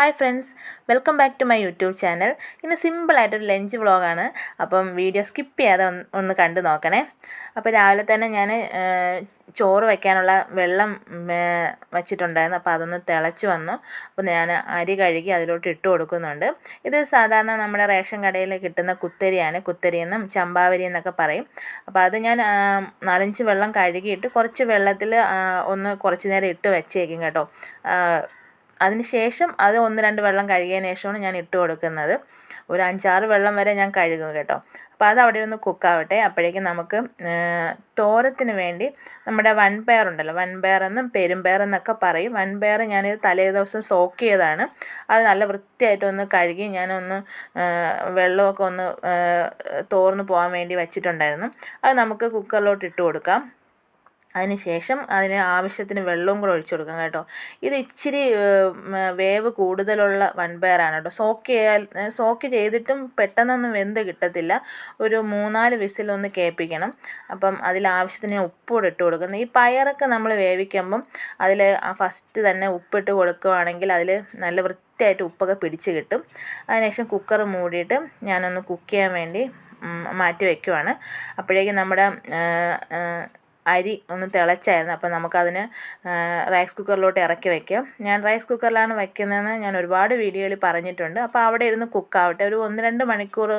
Hi friends welcome back to my YouTube channel. ഇന്ന് സിമ്പിളായിട്ടൊരു lunch വ്ളോഗാണ്. അപ്പം വീഡിയോ സ്കിപ്പ് ചെയ്യാതെ ഒന്ന് കണ്ടു നോക്കണേ. അപ്പോൾ രാവിലെ തന്നെ ഞാൻ ചോറ് വയ്ക്കാനുള്ള വെള്ളം വച്ചിട്ടുണ്ടായിരുന്നു. അപ്പോൾ അതൊന്ന് തിളച്ച് വന്നു. അപ്പോൾ ഞാൻ അരി കഴുകി അതിലോട്ട് ഇട്ട് കൊടുക്കുന്നുണ്ട്. ഇത് സാധാരണ നമ്മുടെ റേഷൻ കടയിൽ കിട്ടുന്ന കുത്തരിയാണ്. കുത്തരി എന്നും ചമ്പാവരി എന്നൊക്കെ പറയും. അപ്പോൾ അത് ഞാൻ നാലഞ്ച് വെള്ളം കഴുകിയിട്ട് കുറച്ച് വെള്ളത്തിൽ ഒന്ന് കുറച്ച് നേരം ഇട്ട് വെച്ചേക്കും കേട്ടോ. അതിന് ശേഷം അത് ഒന്ന് രണ്ട് വെള്ളം കഴുകിയതിന് ശേഷമാണ് ഞാൻ ഇട്ട് കൊടുക്കുന്നത്. ഒരു അഞ്ചാറ് വെള്ളം വരെ ഞാൻ കഴുകും കേട്ടോ. അപ്പോൾ അത് അവിടെ ഒന്ന് കുക്കാവട്ടെ അപ്പോഴേക്കും നമുക്ക് തോരത്തിന് വേണ്ടി നമ്മുടെ വൻപയർ ഉണ്ടല്ലോ. വൻപയർ എന്നും പെരുമ്പയർ എന്നൊക്കെ പറയും. വൻപയർ ഞാൻ തലേ ദിവസം സോക്ക് ചെയ്തതാണ്. അത് നല്ല വൃത്തിയായിട്ടൊന്ന് കഴുകി ഞാനൊന്ന് വെള്ളമൊക്കെ ഒന്ന് തോർന്ന് പോകാൻ വേണ്ടി വെച്ചിട്ടുണ്ടായിരുന്നു. അത് നമുക്ക് കുക്കറിലോട്ട് ഇട്ട് കൊടുക്കാം. അതിന് ശേഷം അതിന് ആവശ്യത്തിന് വെള്ളവും കൂടെ ഒഴിച്ചു കൊടുക്കാം കേട്ടോ. ഇത് ഇച്ചിരി വേവ് കൂടുതലുള്ള വൻപയറാണ് കേട്ടോ. സോക്ക് ചെയ്യാൻ സോക്ക് ചെയ്തിട്ടും പെട്ടെന്നൊന്നും വെന്ത് കിട്ടത്തില്ല. ഒരു മൂന്നാൽ വിസിലൊന്ന് കേൾപ്പിക്കണം. അപ്പം അതിൽ ആവശ്യത്തിന് ഉപ്പുകൂടെ ഇട്ട് കൊടുക്കുന്നത് ഈ പയറൊക്കെ നമ്മൾ വേവിക്കുമ്പം അതിൽ ഫസ്റ്റ് തന്നെ ഉപ്പിട്ട് കൊടുക്കുകയാണെങ്കിൽ അതിൽ നല്ല വൃത്തിയായിട്ട് ഉപ്പൊക്കെ പിടിച്ച് കിട്ടും. അതിനുശേഷം കുക്കർ മൂടിയിട്ട് ഞാനൊന്ന് കുക്ക് ചെയ്യാൻ വേണ്ടി മാറ്റി വയ്ക്കുവാണ് അപ്പോഴേക്കും നമ്മുടെ അരി ഒന്ന് തിളച്ചായിരുന്നു. അപ്പോൾ നമുക്കതിന് റൈസ് കുക്കറിലോട്ട് ഇറക്കി വയ്ക്കാം ഞാൻ റൈസ് കുക്കറിലാണ് വയ്ക്കുന്നതെന്ന് ഞാൻ ഒരുപാട് വീഡിയോയിൽ പറഞ്ഞിട്ടുണ്ട്. അപ്പോൾ അവിടെ ഇരുന്ന് കുക്കാവട്ടെ ഒരു ഒന്ന് രണ്ട് മണിക്കൂർ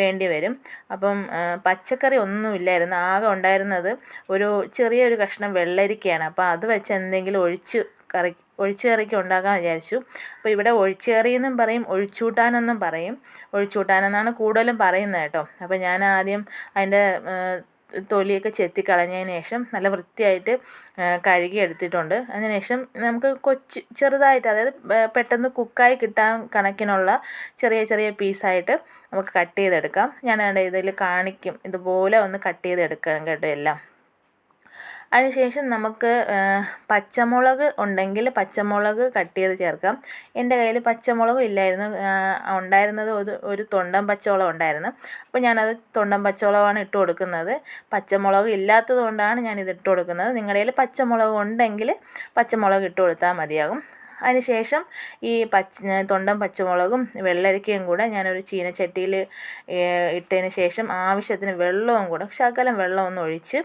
വേണ്ടി വരും. അപ്പം പച്ചക്കറി ഒന്നുമില്ലായിരുന്നു ആകെ ഉണ്ടായിരുന്നത് ഒരു ചെറിയൊരു കഷ്ണം വെള്ളരിക്കയാണ്. അപ്പോൾ അത് വെച്ച് എന്തെങ്കിലും ഒഴിച്ച് കറി ഒഴിച്ചുകറിക്ക് ഉണ്ടാക്കാൻ വിചാരിച്ചു. അപ്പോൾ ഇവിടെ ഒഴിച്ചുകറി എന്നും പറയും ഒഴിച്ചൂട്ടാനെന്നും പറയും. ഒഴിച്ചൂട്ടാനെന്നാണ് കൂടുതലും പറയുന്നത് കേട്ടോ. അപ്പോൾ ഞാൻ ആദ്യം അതിന്റെ തൊലിയൊക്കെ ചെത്തി കളഞ്ഞതിന് ശേഷം നല്ല വൃത്തിയായിട്ട് കഴുകി എടുത്തിട്ടുണ്ട് അതിന് ശേഷം നമുക്ക് കൊച്ച് ചെറുതായിട്ട് അതായത് പെട്ടെന്ന് കുക്കായി കിട്ടാൻ കണക്കിനുള്ള ചെറിയ ചെറിയ പീസായിട്ട് നമുക്ക് കട്ട് ചെയ്തെടുക്കാം. ഞാൻ ഇതിൽ കാണിക്കും. ഇതുപോലെ ഒന്ന് കട്ട് ചെയ്തെടുക്കണം കേട്ടോ എല്ലാം. അതിനുശേഷം നമുക്ക് പച്ചമുളക് ഉണ്ടെങ്കിൽ പച്ചമുളക് കട്ട് ചെയ്ത് ചേർക്കാം. എന്റെ കയ്യിൽ പച്ചമുളകും ഇല്ലായിരുന്നു. ഉണ്ടായിരുന്നത് ഒരു ഒരു തൊണ്ടൻ പച്ചമുളക് ഉണ്ടായിരുന്നു. അപ്പോൾ ഞാനത് തൊണ്ടൻ പച്ചമുളകാണ് ഇട്ട് കൊടുക്കുന്നത്. പച്ചമുളക് ഇല്ലാത്തത് കൊണ്ടാണ് ഞാനിത് ഇട്ട് കൊടുക്കുന്നത്. നിങ്ങളുടെ കയ്യിൽ പച്ചമുളക് ഉണ്ടെങ്കിൽ പച്ചമുളക് ഇട്ട് കൊടുത്താൽ മതിയാകും. അതിനുശേഷം ഈ പച്ച തൊണ്ടൻ പച്ചമുളകും വെള്ളരിക്കയും കൂടെ ഞാനൊരു ചീനച്ചട്ടിയിൽ ഇട്ടതിന് ശേഷം ആവശ്യത്തിന് വെള്ളവും കൂടെ ശകലം വെള്ളം ഒന്ന് ഒഴിച്ച്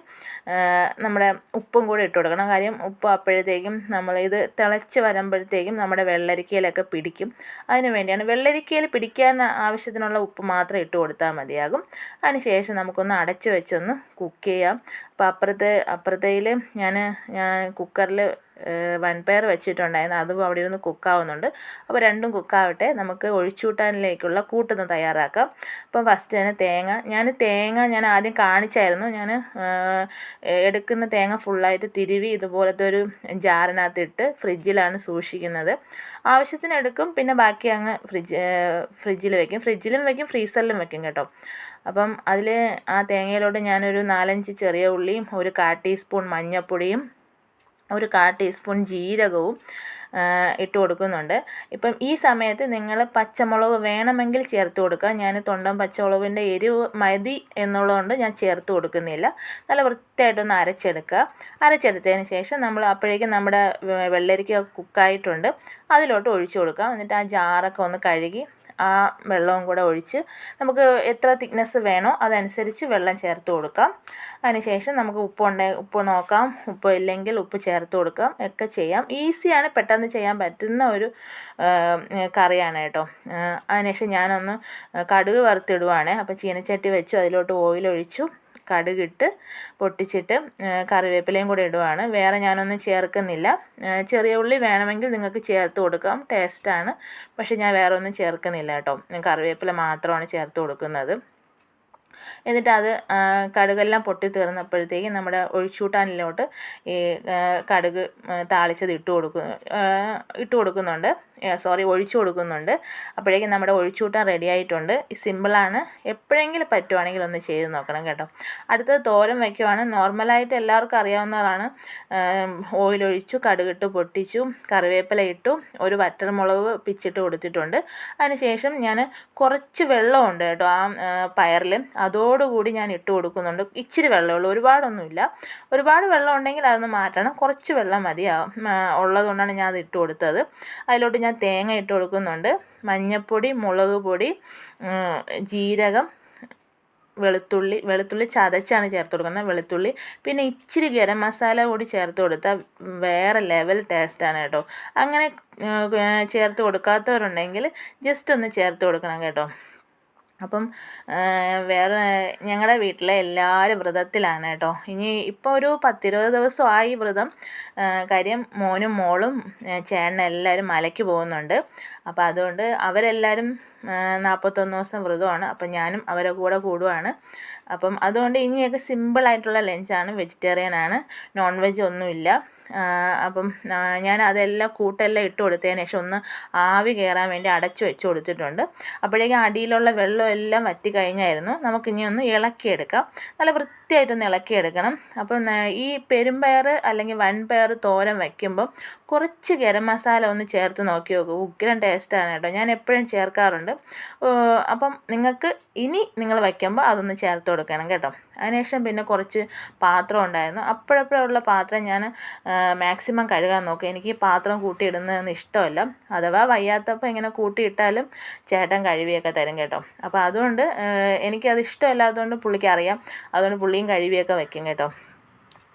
നമ്മുടെ ഉപ്പും കൂടെ ഇട്ട് കൊടുക്കണം. കാര്യം ഉപ്പ് അപ്പോഴത്തേക്കും നമ്മൾ ഇത് തിളച്ച് വരുമ്പോഴത്തേക്കും നമ്മുടെ വെള്ളരിക്കയിലൊക്കെ പിടിക്കും. അതിന് വേണ്ടിയാണ് വെള്ളരിക്കയിൽ പിടിക്കാൻ ആവശ്യത്തിനുള്ള ഉപ്പ് മാത്രം ഇട്ട് കൊടുത്താൽ മതിയാകും. അതിനുശേഷം നമുക്കൊന്ന് അടച്ച് വെച്ചൊന്ന് കുക്ക് ചെയ്യാം. അപ്പോൾ അപ്പുറത്തെ അപ്പുറത്തേൽ ഞാൻ ഞാൻ കുക്കറിൽ വൻപയർ വെച്ചിട്ടുണ്ടായിരുന്നു. അതും അവിടെ ഇരുന്ന് കുക്കാവുന്നുണ്ട്. അപ്പോൾ രണ്ടും കുക്കാവട്ടെ. നമുക്ക് ഒഴിച്ചുകൂട്ടാനിലേക്കുള്ള കൂട്ടൊന്ന് തയ്യാറാക്കാം. അപ്പം ഫസ്റ്റ് തന്നെ തേങ്ങ. ഞാൻ തേങ്ങ ഞാൻ ആദ്യം കാണിച്ചായിരുന്നു. ഞാൻ എടുക്കുന്ന തേങ്ങ ഫുള്ളായിട്ട് തിരുവി ഇതുപോലത്തെ ഒരു ജാറിനകത്തിട്ട് ഫ്രിഡ്ജിലാണ് സൂക്ഷിക്കുന്നത്. ആവശ്യത്തിന് എടുക്കും. പിന്നെ ബാക്കി അങ്ങ് ഫ്രിഡ്ജ് ഫ്രിഡ്ജിൽ വെക്കും. ഫ്രിഡ്ജിലും വെക്കും ഫ്രീസറിലും വെക്കും കേട്ടോ. അപ്പം അതിൽ ആ തേങ്ങയിലോട്ട് ഞാനൊരു നാലഞ്ച് ചെറിയ ഉള്ളിയും ഒരു കാ ടീസ്പൂൺ മഞ്ഞൾപ്പൊടിയും ഒരു കാ ടീസ്പൂൺ ജീരകവും ഇട്ട് കൊടുക്കുന്നുണ്ട്. ഇപ്പം ഈ സമയത്ത് നിങ്ങൾ പച്ചമുളക് വേണമെങ്കിൽ ചേർത്ത് കൊടുക്കുക. ഞാൻ തൊണ്ടൻ പച്ചമുളകിന്റെ എരിവ് മതി എന്നുള്ളതുകൊണ്ട് ഞാൻ ചേർത്ത് കൊടുക്കുന്നില്ല. നല്ല വൃത്തിയായിട്ടൊന്ന് അരച്ചെടുക്കുക. അരച്ചെടുത്തതിന് ശേഷം നമ്മൾ അപ്പോഴേക്കും നമ്മുടെ വെള്ളരിക്ക കുക്കായിട്ടുണ്ട്. അതിലോട്ട് ഒഴിച്ചു കൊടുക്കുക. എന്നിട്ട് ആ ജാറൊക്കെ ഒന്ന് കഴുകി ആ വെള്ളവും കൂടെ ഒഴിച്ച് നമുക്ക് എത്ര തിക്നെസ് വേണോ അതനുസരിച്ച് വെള്ളം ചേർത്ത് കൊടുക്കാം. അതിനുശേഷം നമുക്ക് ഉപ്പ് ഉണ്ടെങ്കിൽ ഉപ്പ് നോക്കാം. ഉപ്പ് ഇല്ലെങ്കിൽ ഉപ്പ് ചേർത്ത് കൊടുക്കാം. ഒക്കെ ചെയ്യാം. ഈസിയാണ് പെട്ടെന്ന് ചെയ്യാൻ പറ്റുന്ന ഒരു കറിയാണ് കേട്ടോ. അതിനുശേഷം ഞാനൊന്ന് കടുക് വറുത്തിടുവാണ്. അപ്പോൾ ചീനച്ചട്ടി വെച്ചു. അതിലോട്ട് ഓയിൽ ഒഴിച്ചു. കടുകിട്ട് പൊട്ടിച്ചിട്ട് കറിവേപ്പിലയും കൂടെ ഇടുവാണ്. വേറെ ഞാനൊന്നും ചേർക്കുന്നില്ല. ചെറിയ ഉള്ളി വേണമെങ്കിൽ നിങ്ങൾക്ക് ചേർത്ത് കൊടുക്കാം. ടേസ്റ്റാണ്. പക്ഷേ ഞാൻ വേറെ ഒന്നും ചേർക്കുന്നില്ല കേട്ടോ. കറിവേപ്പില മാത്രമാണ് ചേർത്ത് കൊടുക്കുന്നത്. എന്നിട്ട് അത് കടുകെല്ലാം പൊട്ടി തീർന്നപ്പോഴത്തേക്കും നമ്മുടെ ഒഴിച്ചൂട്ടാനിലോട്ട് ഈ കടുക് താളിച്ചത് ഇട്ട് കൊടുക്കും ഇട്ട് കൊടുക്കുന്നുണ്ട്. സോറി ഒഴിച്ചു കൊടുക്കുന്നുണ്ട്. അപ്പോഴേക്കും നമ്മുടെ ഒഴിച്ചൂട്ടാൻ റെഡി ആയിട്ടുണ്ട്. സിമ്പിളാണ് എപ്പോഴെങ്കിലും പറ്റുവാണെങ്കിൽ ഒന്ന് ചെയ്ത് നോക്കണം കേട്ടോ. അടുത്തത് തോരൻ വയ്ക്കുവാണ് നോർമലായിട്ട് എല്ലാവർക്കും അറിയാവുന്നതാണ്. ഓയിലൊഴിച്ചു കടുകിട്ട് പൊട്ടിച്ചു കറിവേപ്പില ഇട്ടു ഒരു വറ്റൽമുളക് പിച്ചിട്ട് കൊടുത്തിട്ടുണ്ട്. അതിനുശേഷം ഞാൻ കുറച്ച് വെള്ളമുണ്ട് കേട്ടോ ആ പയറിൽ അതോടുകൂടി ഞാൻ ഇട്ട് കൊടുക്കുന്നുണ്ട്. ഇച്ചിരി വെള്ളമുള്ളൂ ഒരുപാടൊന്നുമില്ല. ഒരുപാട് വെള്ളം ഉണ്ടെങ്കിൽ അതൊന്ന് മാറ്റണം. കുറച്ച് വെള്ളം മതിയാവും ഉള്ളതുകൊണ്ടാണ് ഞാൻ അത് ഇട്ട് കൊടുത്തത്. അതിലോട്ട് ഞാൻ തേങ്ങ ഇട്ട് കൊടുക്കുന്നുണ്ട്. മഞ്ഞൾപ്പൊടി മുളക് പൊടി ജീരകം വെളുത്തുള്ളി വെളുത്തുള്ളി ചതച്ചാണ് ചേർത്ത് കൊടുക്കുന്നത്. വെളുത്തുള്ളി പിന്നെ ഇച്ചിരി ഗരം മസാല കൂടി ചേർത്ത് കൊടുത്താൽ വേറെ ലെവൽ ടേസ്റ്റാണ് കേട്ടോ. അങ്ങനെ ചേർത്ത് കൊടുക്കാത്തവരുണ്ടെങ്കിൽ ജസ്റ്റ് ഒന്ന് ചേർത്ത് കൊടുക്കണം കേട്ടോ. അപ്പം വേറെ ഞങ്ങളുടെ വീട്ടിലെ എല്ലാവരും വ്രതത്തിലാണ് കേട്ടോ. ഇനി ഇപ്പോൾ ഒരു പത്തിരുപത് ദിവസമായി വ്രതം. കാര്യം മോനും മോളും ചേട്ടനും എല്ലാവരും മലയ്ക്ക് പോകുന്നുണ്ട്. അപ്പോൾ അതുകൊണ്ട് അവരെല്ലാവരും നാൽപ്പത്തൊന്ന് ദിവസം വ്രതമാണ്. അപ്പം ഞാനും അവരെ കൂടെ കൂടുവാണ്. അപ്പം അതുകൊണ്ട് ഇനിയൊക്കെ സിമ്പിളായിട്ടുള്ള ലഞ്ചാണ് വെജിറ്റേറിയൻ ആണ് നോൺ വെജ് ഒന്നുമില്ല. അപ്പം ഞാൻ അതെല്ലാം കൂട്ടെല്ലാം ഇട്ട് കൊടുത്തതിന് ശേഷം ഒന്ന് ആവി കയറാൻ വേണ്ടി അടച്ചു വെച്ച് കൊടുത്തിട്ടുണ്ട്. അപ്പോഴേക്കും അടിയിലുള്ള വെള്ളം എല്ലാം വറ്റി കഴിഞ്ഞായിരുന്നു നമുക്കിനി ഒന്ന് ഇളക്കിയെടുക്കാം. നല്ല വൃത്തിയായിട്ടൊന്ന് ഇളക്കിയെടുക്കണം അപ്പം ഈ പെരുമ്പയർ അല്ലെങ്കിൽ വൻപയർ തോരൻ വയ്ക്കുമ്പം കുറച്ച് ഗരം മസാല ഒന്ന് ചേർത്ത് നോക്കി നോക്കൂ. ഉഗ്രൻ ടേസ്റ്റാണ് കേട്ടോ. ഞാൻ എപ്പോഴും ചേർക്കാറുണ്ട്. അപ്പം നിങ്ങൾക്ക് ഇനി നിങ്ങൾ വയ്ക്കുമ്പോൾ അതൊന്ന് ചേർത്ത് കൊടുക്കണം കേട്ടോ. അതിനുശേഷം പിന്നെ കുറച്ച് പാത്രം ഉണ്ടായിരുന്നു. അപ്പോഴപ്പോഴുള്ള പാത്രം ഞാൻ മാക്സിമം കഴുകാൻ നോക്കും. എനിക്ക് പാത്രം കൂട്ടിയിടുന്നതൊന്നും ഇഷ്ടമല്ല. അഥവാ വയ്യാത്തപ്പോൾ ഇങ്ങനെ കൂട്ടിയിട്ടാലും ചേട്ടൻ കഴുകിയൊക്കെ തരും കേട്ടോ. അപ്പോൾ അതുകൊണ്ട് എനിക്കത് ഇഷ്ടമല്ലാത്തതുകൊണ്ട് പുള്ളിക്ക് അറിയാം. അതുകൊണ്ട് പുള്ളിയും കഴുകിയൊക്കെ വെക്കും കേട്ടോ.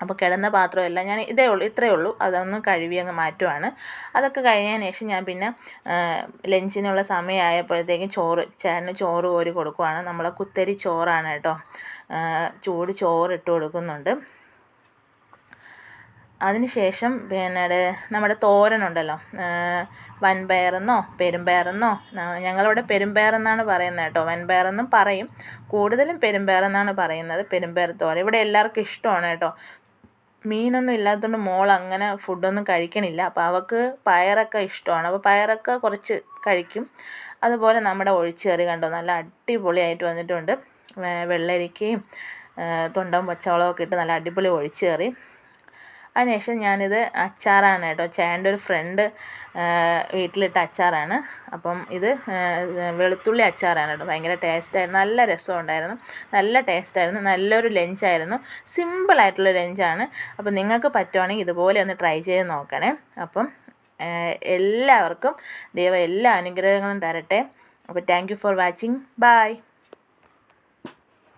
അപ്പോൾ കിടന്ന പാത്രമെല്ലാം ഞാൻ ഇതേ ഉള്ളൂ ഇത്രയേ ഉള്ളൂ. അതൊന്ന് കഴുകി അങ്ങ് മാറ്റുവാണ്. അതൊക്കെ കഴിഞ്ഞതിന് ശേഷം ഞാൻ പിന്നെ ലഞ്ചിനുള്ള സമയമായപ്പോഴത്തേക്കും ചോറ് ചേട്ടന് ചോറ് കോരി കൊടുക്കുവാണ്. നമ്മളെ കുത്തരി ചോറാണ് കേട്ടോ. ചൂട് ചോറ് ഇട്ട് കൊടുക്കുന്നുണ്ട്. അതിനുശേഷം പിന്നെ നമ്മുടെ തോരനുണ്ടല്ലോ വൻപയറെന്നോ പെരുമ്പയറെന്നോ ഞങ്ങളിവിടെ പെരുമ്പയറെന്നാണ് പറയുന്നത് കേട്ടോ. വൻപയറെന്നും പറയും. കൂടുതലും പെരുമ്പയറെന്നാണ് പറയുന്നത്. പെരുമ്പയർ തോരൻ. ഇവിടെ എല്ലാവർക്കും ഇഷ്ടമാണ് കേട്ടോ. മീനൊന്നും ഇല്ലാത്തതുകൊണ്ട് മോൾ അങ്ങനെ ഫുഡൊന്നും കഴിക്കണില്ല. അപ്പോൾ അവൾക്ക് പയറൊക്കെ ഇഷ്ടമാണ്. അപ്പോൾ പയറൊക്കെ കുറച്ച് കഴിക്കും. അതുപോലെ നമ്മുടെ ഒഴിച്ചുകറി കണ്ടോ നല്ല അടിപൊളിയായിട്ട് വന്നിട്ടുണ്ട്. വെള്ളരിക്കയും തൊണ്ടം പച്ചവളമൊക്കെ ഇട്ട് നല്ല അടിപൊളി ഒഴിച്ചുകറി അതിനുശേഷം ഞാനിത് അച്ചാറാണ് കേട്ടോ. ചേട്ടന്റെ ഒരു ഫ്രണ്ട് വീട്ടിലിട്ട അച്ചാറാണ്. അപ്പം ഇത് വെളുത്തുള്ളി അച്ചാറാണ് കേട്ടോ. ഭയങ്കര ടേസ്റ്റായിരുന്നു നല്ല രസമുണ്ടായിരുന്നു. നല്ല ടേസ്റ്റായിരുന്നു നല്ലൊരു ലഞ്ചായിരുന്നു സിമ്പിളായിട്ടുള്ള ലഞ്ചാണ് അപ്പം നിങ്ങൾക്ക് പറ്റുവാണെങ്കിൽ ഇതുപോലെ ഒന്ന് ട്രൈ ചെയ്ത് നോക്കണേ. അപ്പം എല്ലാവർക്കും ദൈവം എല്ലാ അനുഗ്രഹങ്ങളും തരട്ടെ. അപ്പോൾ താങ്ക് ഫോർ വാച്ചിങ് ബൈ